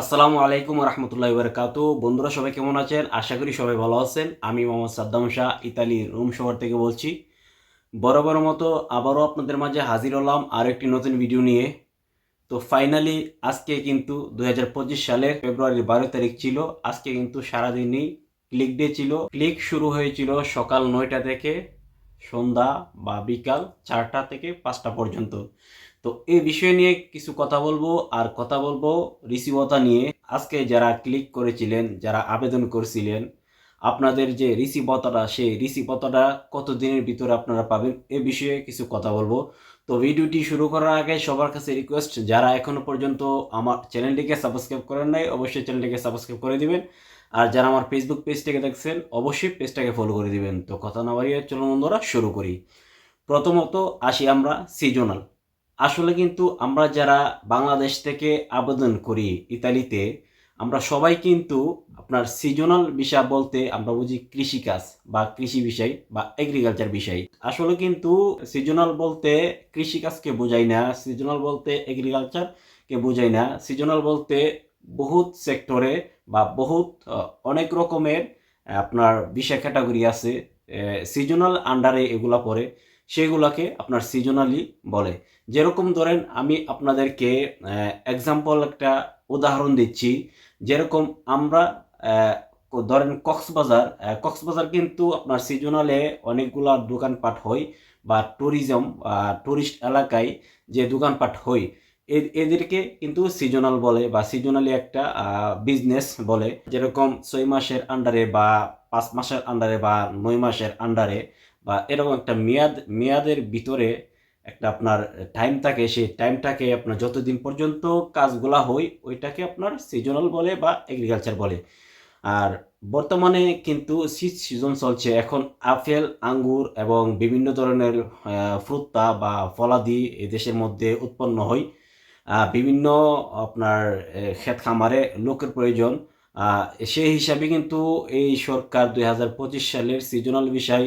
আসসালামু আলাইকুম রহমতুল্লাহ বরকাত বন্ধুরা, সবাই কেমন আছেন? আশা করি সবাই ভালো আছেন। আমি মোহাম্মদ সাদ্দাম শাহ ইতালির রোম শহর থেকে বলছি। বড় মতো আবারও আপনাদের মাঝে হাজির হলাম আর একটি নতুন ভিডিও নিয়ে। তো ফাইনালি আজকে কিন্তু দু হাজার পঁচিশ সালের ফেব্রুয়ারির বারো তারিখ ছিল। আজকে কিন্তু সারাদিনই ক্লিক ডে ছিল। ক্লিক শুরু হয়েছিল সকাল নয়টা থেকে সন্ধ্যা বা বিকাল চারটা থেকে পাঁচটা পর্যন্ত। তো এই বিষয় নিয়ে কিছু কথা বলব, আর কথা বলব রিসিভতা নিয়ে। আজকে যারা ক্লিক করেছিলেন, যারা আবেদন করেছিলেন, আপনাদের যে রিসিভতাটা সেই রিসিভতাটা কত দিনের ভিতরে আপনারা পাবেন, এ বিষয়ে কিছু কথা বলব। তো ভিডিওটি শুরু করার আগে সবার কাছে রিকোয়েস্ট যারা এখনও পর্যন্ত আমার চ্যানেলটিকে সাবস্ক্রাইব করেন নাই, অবশ্যই চ্যানেলটিকে সাবস্ক্রাইব করে দিবেন। আর যারা আমার ফেসবুক পেজটাকে দেখছেন, অবশ্যই পেজটাকে ফলো করে দিবেন। তো কথা না বাড়িয়ে চলুন বন্ধুরা, শুরু করি। প্রথমত আসি আমরা সিজনাল আসলে কিন্তু আমরা যারা বাংলাদেশ থেকে আবেদন করি ইতালিতে, আমরা সবাই কিন্তু আপনার সিজনাল বিষয় বলতে আমরা বুঝি কৃষিকাজ বা কৃষি বিষয় বা এগ্রিকালচার বিষয়। আসলে কিন্তু সিজনাল বলতে কৃষিকাজকে বোঝাই না সিজনাল বলতে এগ্রিকালচারকে বোঝাই না। সিজনাল বলতে বহুত সেক্টরে বা বহুত অনেক রকমের আপনার বিষয় ক্যাটাগরি আছে সিজনাল আন্ডারে এগুলা পড়ে। সেগুলাকে আপনার সিজনালি বলে। যেরকম ধরেন আমি আপনাদেরকে এক্সাম্পল একটা উদাহরণ দিচ্ছি। যেরকম আমরা ধরেন কক্সবাজার কক্সবাজার কিন্তু আপনার সিজনালে অনেকগুলা দোকানপাট হয় বা ট্যুরিজম টুরিস্ট এলাকায় যে দোকানপাট হয় এদেরকে কিন্তু সিজনাল বলে বা সিজনালি একটা বিজনেস বলে। যেরকম ছয় মাসের আন্ডারে বা পাঁচ মাসের আন্ডারে বা নয় মাসের আন্ডারে বা এরকম একটা মেয়াদ, মেয়াদের ভিতরে একটা আপনার টাইম থাকে, সেই টাইমটাকে আপনার যতদিন পর্যন্ত কাজগুলা হয়, ওইটাকে আপনার সিজনাল বলে বা এগ্রিকালচার বলে। আর বর্তমানে কিন্তু শীত সিজন চলছে। এখন আপেল, আঙ্গুর এবং বিভিন্ন ধরনের ফ্রুত্তা বা ফলাদি এই দেশের মধ্যে উৎপন্ন হয়। বিভিন্ন আপনার ক্ষেত খামারে লোকের প্রয়োজন। সেই হিসাবে কিন্তু এই সরকার দুই হাজার পঁচিশ সালের সিজনাল বিষয়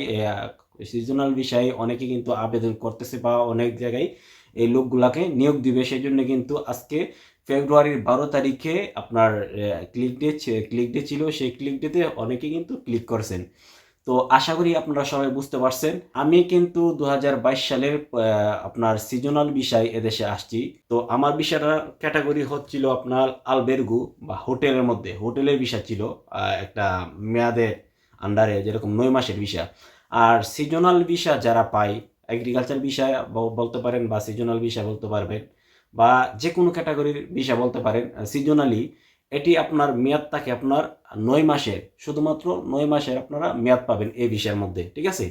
সিজনাল বিষয়ে অনেকে কিন্তু আবেদন করতেছে বা অনেক জায়গায় এই লোকগুলাকে নিয়োগ দিবে। সেই জন্য কিন্তু আজকে ফেব্রুয়ারির বারো তারিখে আপনার ক্লিক ডে ক্লিক ডে ছিল, সেই ক্লিক ডেতে অনেকে কিন্তু ক্লিক করছেন। তো আশা করি আপনারা সবাই বুঝতে পারছেন। আমি কিন্তু দু হাজার বাইশ সালের আপনার সিজনাল বিষয় এদেশে আসছি। তো আমার বিষয়টা ক্যাটাগরি হচ্ছিল আপনার আলবেরগু বা হোটেলের মধ্যে। হোটেলের বিষয় ছিল একটা মেয়াদের আন্ডারে যেরকম নয় মাসের বিষয়। আর সিজনাল ভিসা যারা পায় এগ্রিকালচার বিষয় বলতে পারেন বা সিজনাল ভিসা বলতে পারবেন বা যে কোনো ক্যাটাগরির ভিসা বলতে পারেন সিজনালি এটি আপনার মেয়াদ থাকে আপনার নয় মাসের, শুধুমাত্র নয় মাসের আপনারা মেয়াদ পাবেন এই ভিসার মধ্যে, ঠিক আছে?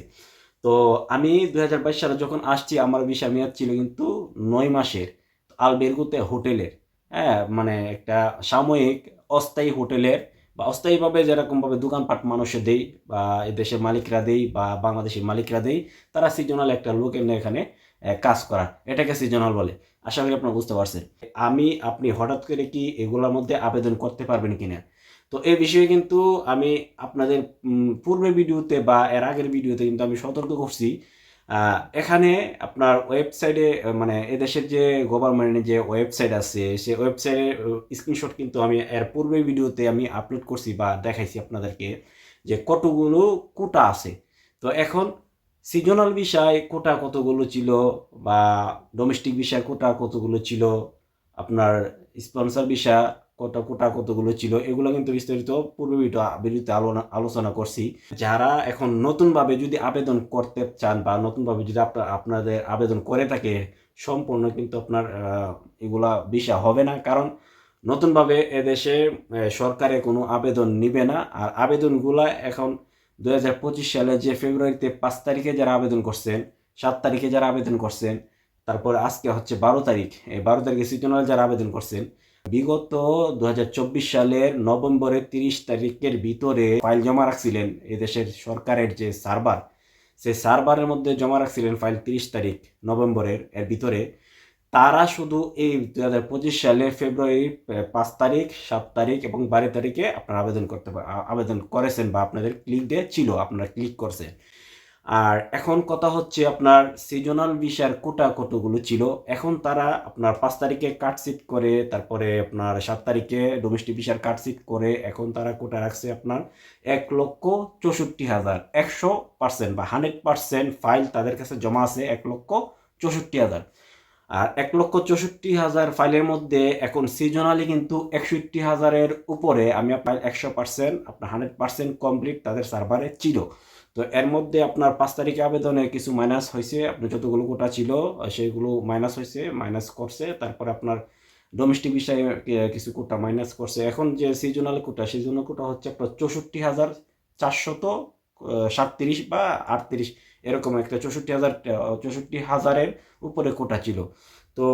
তো আমি দু হাজার বাইশ সালে যখন আসছি, আমার ভিসা মেয়াদ ছিল কিন্তু নয় মাসের, আলবেরগুতে হোটেলের হ্যাঁ মানে একটা সাময়িক অস্থায়ী হোটেলের বা অস্থায়ীভাবে যেরকমভাবে দোকানপাট মানুষে দেই বা এই দেশের মালিকরা দেই বা বাংলাদেশের মালিকরা দেই, তারা সিজনাল একটা লোক এনে এখানে কাজ করা এটাকে সিজনাল বলে। আশা করি আপনারা বুঝতে পারছেন। আমি, আপনি হঠাৎ করে কি এগুলোর মধ্যে আবেদন করতে পারবেন কিনা? তো এই বিষয়ে কিন্তু আমি আপনাদের পূর্বের ভিডিওতে বা এর আগের ভিডিওতে কিন্তু আমি সতর্ক করছি এখানে আপনার ওয়েবসাইটে মানে এদেশের যে গভর্নমেন্টের যে ওয়েবসাইট আছে, সেই ওয়েবসাইটের স্ক্রিনশট কিন্তু আমি এর পূর্বে ভিডিওতে আমি আপলোড করছি বা দেখাইছি আপনাদেরকে যে কতগুলো কোটা আছে। তো এখন সিজনাল বিষয়, কোটা কতগুলো ছিল বা ডোমেস্টিক বিষয়, কোটা কতগুলো ছিল, আপনার স্পন্সর বিষয় কত কোটা কতগুলো ছিল, এগুলো কিন্তু বিস্তারিত পূর্বে বিরুদ্ধে আলোচনা করছি। যারা এখন নতুনভাবে যদি আবেদন করতে চান বা নতুনভাবে যদি আপনার আপনাদের আবেদন করে থাকে, সম্পূর্ণ কিন্তু আপনার এগুলা বিষয় হবে না। কারণ নতুনভাবে এদেশে সরকারে কোনো আবেদন নিবে না। আর আবেদনগুলা এখন দু হাজার পঁচিশ সালে যে ফেব্রুয়ারিতে পাঁচ তারিখে যারা আবেদন করছেন, সাত তারিখে যারা আবেদন করছেন, তারপর আজকে হচ্ছে বারো তারিখ। এই বারো তারিখে সিজনাল যারা আবেদন করছেন বিগত দু হাজার চব্বিশ সালের নভেম্বরের তিরিশ তারিখের ভিতরে ফাইল জমা রাখছিলেন এদেশের সরকারের যে সার্ভার সেই সার্ভারের মধ্যে জমা রাখছিলেন ফাইল তিরিশ তারিখ নভেম্বরের এর ভিতরে। তারা শুধু এই দু হাজার পঁচিশ সালের ফেব্রুয়ারির আহ, পাঁচ তারিখ সাত তারিখ এবং বারো তারিখে আপনারা আবেদন করতে আবেদন করেছেন বা আপনাদের ক্লিক ডে ছিল আপনারা ক্লিক করছেন। আর এখন কথা হচ্ছে আপনার সিজনাল ভিসার কোটা কতগুলো ছিল। এখন তারা আপনার পাঁচ তারিখে কাটসিট করে, তারপরে আপনার সাত তারিখে ডোমেস্টিক ভিসার কাটসিট করে, এখন তারা কোটা রাখছে আপনার এক লক্ষ চৌষট্টি হাজার একশো পার্সেন্ট বা হান্ড্রেড পার্সেন্ট ফাইল তাদের কাছে জমা আছে এক লক্ষ চৌষট্টি হাজার। আর এক লক্ষ চৌষট্টি হাজার ফাইলের মধ্যে এখন সিজনালি কিন্তু একষট্টি হাজারের উপরে আমি আপনার একশো পার্সেন্ট আপনার হান্ড্রেড পার্সেন্ট কমপ্লিট তাদের সার্ভারে ছিল। তো এর মধ্যে আপনার পাঁচ তারিখে আবেদনে কিছু মাইনাস হয়েছে, আপনার যতগুলো কোটা ছিল সেগুলো মাইনাস হয়েছে মাইনাস করছে। তারপরে আপনার ডোমেস্টিক বিষয়ে কিছু কোটা মাইনাস করছে। এখন যে সিজনাল কোটা সিজনাল কোটা হচ্ছে আপনার চৌষট্টি হাজার চারশত সাতত্রিশ বা আটত্রিশ, এরকম একটা চৌষট্টি হাজার চৌষট্টি হাজারের উপরে কোটা ছিল। তো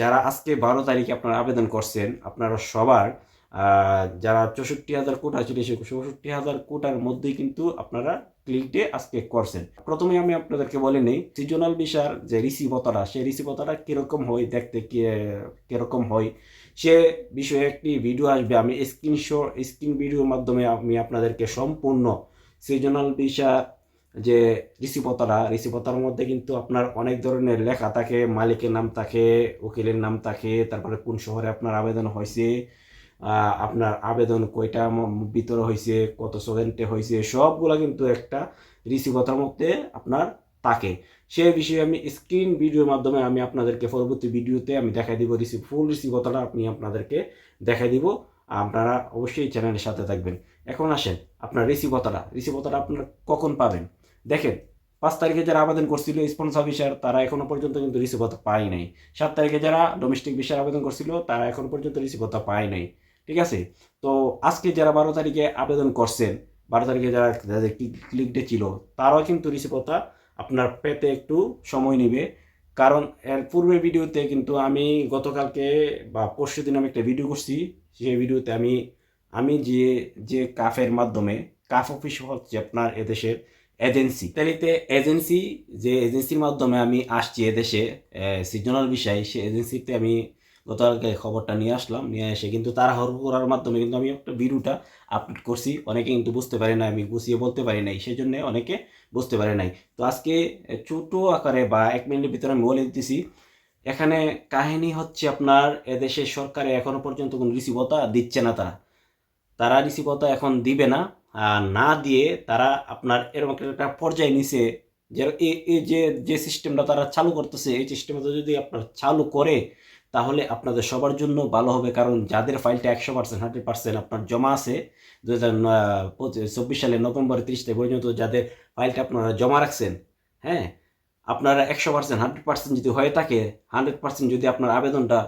যারা আজকে বারো তারিখে আপনারা আবেদন করছেন, আপনারা সবার যারা চৌষট্টি হাজার কোটা ছিল, সেই চৌষট্টি হাজার কোটার মধ্যেই কিন্তু আপনারা ক্লিক ডে আজকে করছেন। প্রথমে আমি আপনাদেরকে বলে নিই সিজনাল ভিসার যে রিসিভতাটা, সেই রিসিভতাটা কীরকম হয়, দেখতে কি, কীরকম হয়, সে বিষয়ে একটি ভিডিও আসবে। আমি স্ক্রিনশট স্ক্রিন ভিডিওর মাধ্যমে আমি আপনাদেরকে সম্পূর্ণ সিজনাল ভিসা যে রিসিপতারা রিসিপতার মধ্যে কিন্তু আপনার অনেক ধরনের লেখা থাকে, মালিকের নাম থাকে, উকিলের নাম থাকে, তারপরে কোন শহরে আপনার আবেদন হয়েছে আপনার আবেদন কয়টা ভিতরে হয়েছে কত সেকেন্ডে হয়েছে সবগুলা কিন্তু একটা রিসিপতার মধ্যে আপনার থাকে। সেই বিষয়ে আমি স্ক্রিন ভিডিওর মাধ্যমে আমি আপনাদেরকে পরবর্তী ভিডিওতে আমি দেখাই দিব রিসিভ ফুল রিসিপতাটা আপনি আপনাদেরকে দেখাই দিব। আপনারা অবশ্যই চ্যানেলের সাথে থাকবেন। এখন আসেন, আপনার রিসিপতাটা রিসিপতাটা আপনারা কখন পাবেন? দেখেন, পাঁচ তারিখে যারা আবেদন করছিল স্পন্সর ভিসার তারা এখনও পর্যন্ত কিন্তু রিসিভতা পায় নাই। সাত তারিখে যারা ডোমেস্টিক ভিসার আবেদন করছিল, তারা এখনও পর্যন্ত রিসিভতা পায় নাই। ঠিক আছে? তো আজকে যারা বারো তারিখে আবেদন করছেন, বারো তারিখে যারা যাদের ক্লিক ডে ছিল, তারাও কিন্তু রিসিভতা আপনার পেতে একটু সময় নেবে। কারণ এর পূর্বের ভিডিওতে কিন্তু আমি গতকালকে বা পরশু দিন আমি একটা ভিডিও করছি, সেই ভিডিওতে আমি আমি যে যে কাফের মাধ্যমে, কাফ অফিস হচ্ছে আপনার এদেশের এজেন্সি ইতালিতে এজেন্সি যে এজেন্সির মাধ্যমে আমি আসছি এদেশে সিজনাল বিষয় সে এজেন্সিতে আমি গতকালকে খবরটা নিয়ে আসলাম, নিয়ে এসে কিন্তু তাড়াহুড়ো করার মাধ্যমে কিন্তু আমি একটা ভিডিওটা আপলোড করছি। অনেকে কিন্তু বুঝতে পারে না আমি গুছিয়ে বলতে পারি নাই সেই জন্য অনেকে বুঝতে পারে নাই। তো আজকে ছোটো আকারে বা এক মিনিটের ভিতরে আমি বলে দিতেছি, এখানে কাহিনী হচ্ছে আপনার এদেশের সরকারে এখনও পর্যন্ত কোনো রিসিভতা দিচ্ছে না তারা। তারা রিসিভতা এখন দিবে না না দিয়ে তারা আপনার এরকম একটা পর্যায়ে নিছে যে যে যে সিস্টেমটা তারা চালু করতেছে, এই সিস্টেমটা যদি আপনার চালু করে তাহলে আপনাদের সবার জন্য ভালো হবে, কারণ যাদের ফাইলটা একশো পার্সেন্ট হান্ড্রেড পার্সেন্ট আপনার জমা আছে দু হাজার চব্বিশ সালের নভেম্বর তিরিশ তারিখ পর্যন্ত যাদের ফাইলটা আপনারা জমা রাখছেন হ্যাঁ আপনারা একশো পার্সেন্ট হান্ড্রেড পার্সেন্ট যদি হয়ে থাকে হান্ড্রেড পার্সেন্ট যদি আপনার আবেদনটা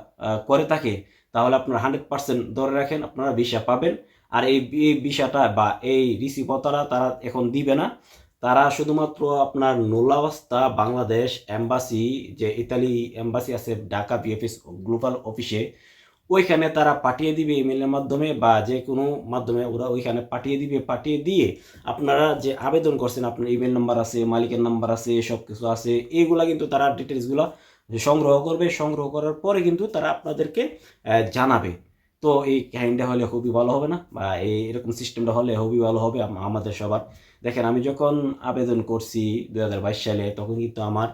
করে থাকে, তাহলে আপনারা হান্ড্রেড পার্সেন্ট ধরে রাখেন, আপনারা ভিসা পাবেন, আর এই বিষয়টা বা এই রিসিভতারা তারা এখন দিবে না। তারা শুধুমাত্র আপনার নোলাবস্তা বাংলাদেশ এম্বাসি, যে ইতালি এম্বাসি আছে, ঢাকা বিএফএস গ্লোবাল অফিসে, ওইখানে তারা পাঠিয়ে দিবে ইমেলের মাধ্যমে বা যে কোনো মাধ্যমে ওরা ওইখানে পাঠিয়ে দিবে, পাঠিয়ে দিয়ে আপনারা যে আবেদন করছেন, আপনার ইমেল নাম্বার আছে, মালিকের নাম্বার আছে সব কিছু আছে, এইগুলা কিন্তু তারা ডিটেলসগুলো সংগ্রহ করবে, সংগ্রহ করার পরে কিন্তু তারা আপনাদেরকে জানাবে। তো এই কাহিনীটা হলে খুবই ভালো হবে না? বা এই এরকম সিস্টেমটা হলে খুবই ভালো হবে আমাদের সবার। দেখেন, আমি যখন আবেদন করছি দু হাজার বাইশ সালে, তখন কিন্তু আমার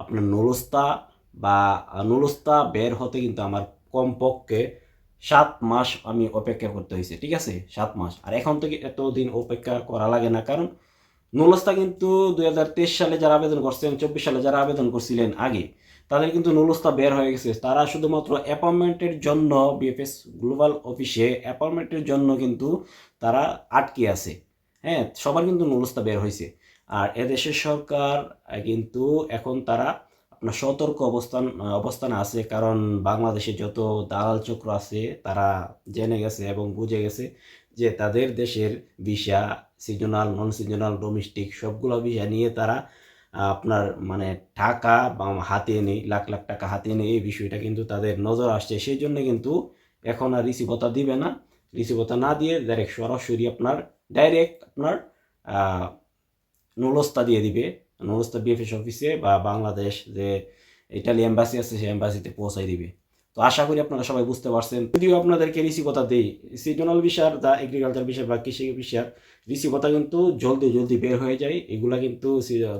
আপনার নুলস্তা বা নুলস্তা বের হতে কিন্তু আমার কমপক্ষে সাত মাস আমি অপেক্ষা করতে হয়েছে, ঠিক আছে? সাত মাস। আর এখন থেকে এতদিন অপেক্ষা করা লাগে না, কারণ নুলস্তা কিন্তু দু হাজার তেইশ সালে যারা আবেদন করছেন, চব্বিশ সালে যারা আবেদন করছিলেন আগে তাদের কিন্তু নুলস্তা বের হয়ে গেছে। তারা শুধুমাত্র অ্যাপয়েন্টমেন্টের জন্য বিএফএস গ্লোবাল অফিসে অ্যাপয়েন্টমেন্টের জন্য কিন্তু তারা আটকে আছে। হ্যাঁ সবার কিন্তু নুলস্তা বের হয়েছে। আর এদেশের সরকার কিন্তু এখন তারা আপনার সতর্ক অবস্থান অবস্থানে আছে। কারণ বাংলাদেশে যত দালাল চক্র আছে, তারা জেনে গেছে এবং বুঝে গেছে যে তাদের দেশের visa, seasonal non seasonal domestic সবগুলো ভিসা নিয়ে তারা আপনার মানে টাকা বা হাতে নেই, লাখ লাখ টাকা হাতে নেই, এই বিষয়টা কিন্তু তাদের নজর আসছে। সেই জন্য কিন্তু এখন আর রিসিভতা দিবে না। রিসিভতা না দিয়ে ডাইরেক্ট সরাসরি আপনার ডাইরেক্ট আপনার নলস্তা দিয়ে দিবে। নুলস্তা বিএফএস অফিসে বা বাংলাদেশ যে ইটালি এম্বাসি আছে, সেই এম্বাসিতে পৌঁছাই দিবে। তো আশা করি আপনারা সবাই বুঝতে পারছেন। যদিও আপনাদেরকে রিসিভতা দেই, সিজনাল বিষয় দা এগ্রিকালচার বিষয় বা কৃষি বিষয় রিসিভতা কিন্তু জলদি জলদি বের হয়ে যায়। এগুলা কিন্তু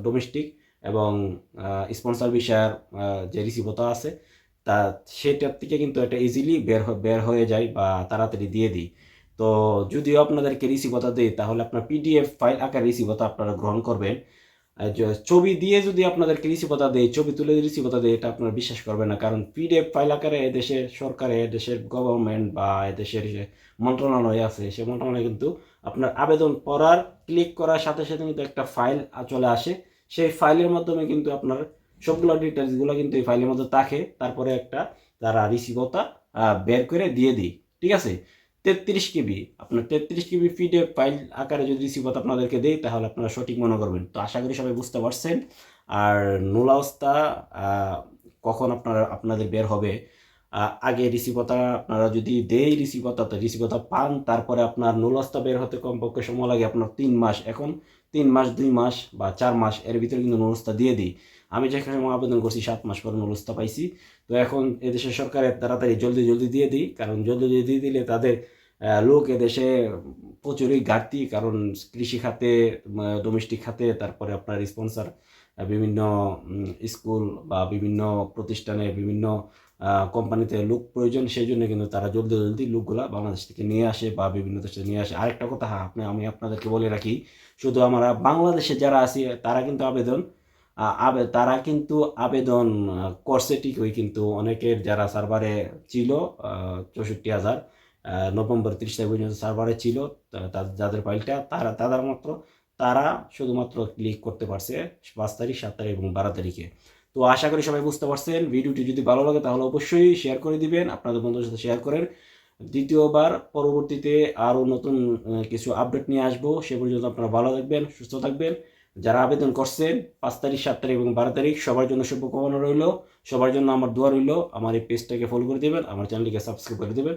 ডোমেস্টিক এবং স্পন্সর বিষয়ার যে রিসিভতা আছে, তা সেটার থেকে কিন্তু এটা ইজিলি বের বের হয়ে যায় বা তাড়াতাড়ি দিয়ে দিই। তো যদিও আপনাদেরকে রিসিভতা দেই, তাহলে আপনার পিডিএফ ফাইল আকার রিসিভতা আপনারা গ্রহণ করবেন। ছবি দিয়ে যদি আপনাদেরকে রিসিভতা দেয়, ছবি তুলে রিসিভতা দেয়, এটা আপনারা বিশ্বাস করবেন না। কারণ পিডিএফ ফাইল আকারে এদেশের সরকারে, এদেশের গভর্নমেন্ট বা এদেশের যে মন্ত্রণালয় আছে সেই মন্ত্রণালয় কিন্তু আপনার আবেদন করার ক্লিক করার সাথে সাথে কিন্তু একটা ফাইল চলে আসে। সেই ফাইলের মাধ্যমে কিন্তু আপনার সবগুলো ডিটেলসগুলো কিন্তু এই ফাইলের মধ্যে থাকে। তারপরে একটা তারা রিসিভতা বের করে দিয়ে দিই ঠিক আছে? তেত্রিশ কেবি। আপনার তেত্রিশ কেবি পিডিএফ ফাইল আকারে যদি রিসিভতা আপনাদেরকে দেই, তাহলে আপনারা সঠিক মনে করবেন। তো আশা করি সবাই বুঝতে পারছেন। আর নুলাউস্তা কখন আপনারা, আপনাদের বের হবে আগে রিসিভতা আপনারা যদি দেই রিসিভতা তো রিসিভতা পান, তারপরে আপনার নুলাস্তা বের হতে কমপক্ষে সময় লাগে আপনার তিন মাস। এখন তিন মাস, দুই মাস বা চার মাস, এর ভিতরে কিন্তু নুলস্তা দিয়ে দিই। আমি যেখানে আবেদন করছি, সাত মাস পরে নুলস্তা পাইছি। তো এখন এদেশের সরকারের তাড়াতাড়ি জলদি জলদি দিয়ে দিই। কারণ জলদি জলদি দিয়ে দিলে তাদের লোক এদেশে প্রচুরই ঘাটতি, কারণ কৃষি খাতে ডোমেস্টিক খাতে, তারপরে আপনার স্পন্সর বিভিন্ন স্কুল বা বিভিন্ন প্রতিষ্ঠানে বিভিন্ন কোম্পানিতে লোক প্রয়োজন সেই জন্য কিন্তু তারা জলদি জলদি লোকগুলা বাংলাদেশ থেকে নিয়ে আসে বা বিভিন্ন দেশে নিয়ে আসে। আরেকটা কথা হ্যাঁ আপনি, আমি আপনাদেরকে বলে রাখি, শুধু আমরা বাংলাদেশে যারা আছি, তারা কিন্তু আবেদন আবে, তারা কিন্তু আবেদন করছে ঠিকই, কিন্তু অনেকের যারা সার্ভারে ছিল চৌষট্টি হাজার নভেম্বর তিরিশ তারিখ পর্যন্ত সার্ভারে ছিল যাদের ফাইলটা, তারা তাদের মাত্র, তারা শুধুমাত্র ক্লিক করতে পারছে পাঁচ তারিখ, সাত তারিখ এবং বারো তারিখে। তো আশা করি সবাই বুঝতে পারছেন। ভিডিওটি যদি ভালো লাগে তাহলে অবশ্যই শেয়ার করে দিবেন, আপনাদের বন্ধুদের সাথে শেয়ার করেন। দ্বিতীয়বার, পরবর্তীতে আরও নতুন কিছু আপডেট নিয়ে আসব। সে পর্যন্ত আপনারা ভালো থাকবেন, সুস্থ থাকবেন। যারা আবেদন করছেন, পাঁচ তারিখ, সাত তারিখ এবং বারো তারিখ, সবার জন্য শুভকামনা রইল। সবার জন্য আমার দোয়া রইল। আমার এই পেজটাকে ফলো করে দেবেন, আমার চ্যানেলটিকে সাবস্ক্রাইব করে দেবেন।